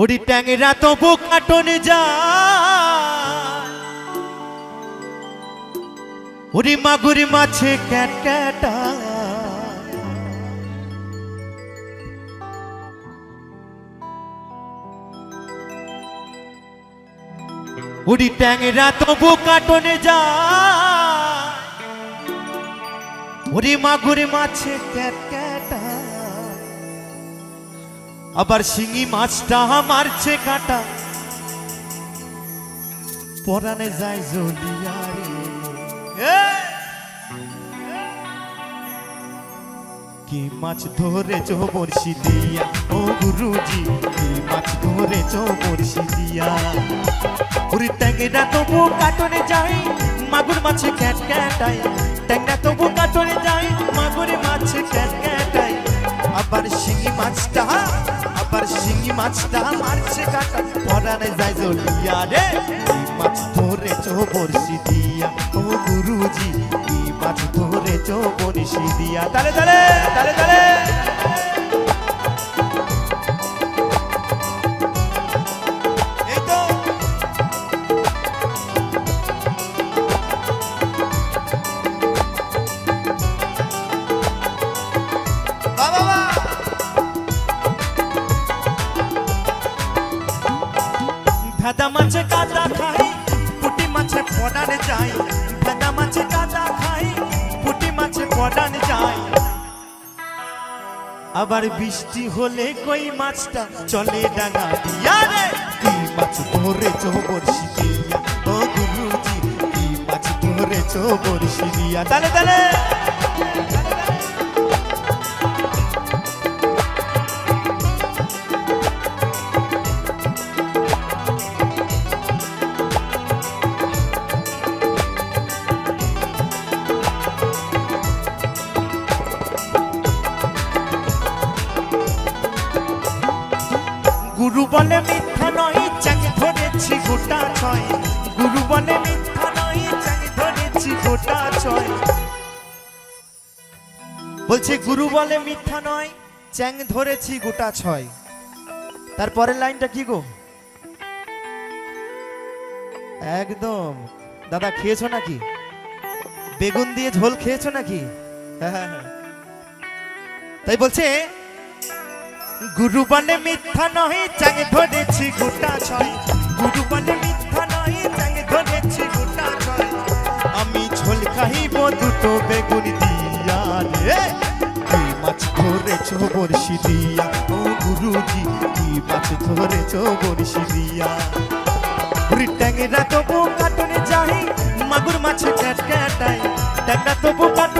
ওরি ট্যাংরা তবু কাটনে যা। ওরি মাগুরি মাছে ক্যাট ক্যাটা ওরি ট্যাংরা তবু কাটনে যা। ওরে মাগুরে মাছে ক্যাট ক্যাটা আবার শিঙি মাছটা মারছে কাটা। পরানে যায় জলিয়া কি মাছ ধরে চো দিয়া? ও গুরুজি, কি মাছ ধরে চো বর্ষি দিয়া? পুরি ট্যাংরা তবু কাটনে যাই মাগুর মাছে ক্যাট ক্যাটাই ট্যাংরা তবু কাটনে যাই মাগুর মাছে ক্যাট ক্যাটাই আবার শিঙি মাছটা আবার শিঙি মাছটা মারছে কাটা। পরানে যায় জলিয়া রে মাছ ধরে বর্ষি দিয়া। ও গুরুজি মাছ ধরে বর্ষি দিয়া। তালে তালে তালে তালে। মাছে কাদা খাই, পুটি মাছে যাই। মাছে কাদা খাই, পুটি মাছে যাই। আবার বৃষ্টি হলে কই মাছটা চলে ডাঙা দিয়া রে? কি মাছ ধরে চৌবর্ষি দিয়া ও গুরুজি, কি মাছ ধরে চৌবর্ষি দিয়া তালে তালে! গুরু বলে মিথ্যা নয় চাঙে ধরেছি গোটা ছয়। গুরু বলে মিথ্যা নয় চাঙে ধরেছি গোটা ছয়। বলছে গুরু বলে মিথ্যা নয়, চ্যাং ধরেছি গোটা ছয়। তারপরের লাইনটা কি গো? একদম। দাদা, খেয়েছো নাকি? বেগুন দিয়ে ঝোল খেয়েছো নাকি? হ্যাঁ হ্যাঁ হ্যাঁ। তাই বলছে গুরু বলে মিথ্যা নয় চাঙে ধরেছি গোটা ছয়। গুরু বলে মিথ্যা নয় চাঙে ধরেছি গোটা ছয়। আমি ঝোল খাইব দুটো বেগুন দিয়া রে। কি মাছ ধরেছো বড়শি দিয়া? ও গুরুজি, কি মাছ ধরেছো বড়শি দিয়া? ট্যাংরা তবু কাটুনে যাই, মাগুর মাছে ক্যাট ক্যাটাই ট্যাংরা তবু কাটুনে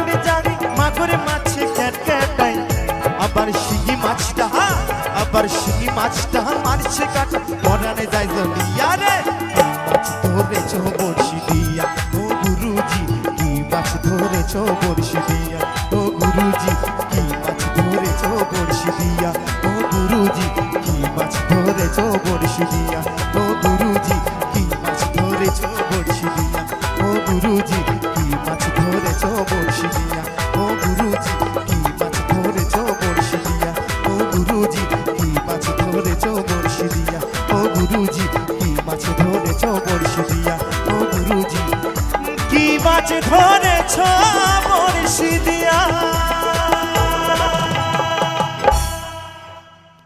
সেই মাছটা মারছে কাটা পরানে যাই জলিয়া রে। মাছ ধরেছ বড়শি দিয়া। ও গুরুজি, কি মাছ ধরেছ বড়শি দিয়া? ও গুরুজি, কি মাছ ধরেছ বড়শি দিয়া? ও গুরুজি, কি মাছ ধরেছ বড়শি দিয়া? ও গুরুজি, কি মাছ ধরেছ বড়শি দিয়া? ও গুরুজি, কি মাছ ধরেছ বড়শি দিয়া? গুরুজি কি মাছ ধরেছ বড়শি দিয়া ও গুরুজি কি মাছ ধরেছ বড়শি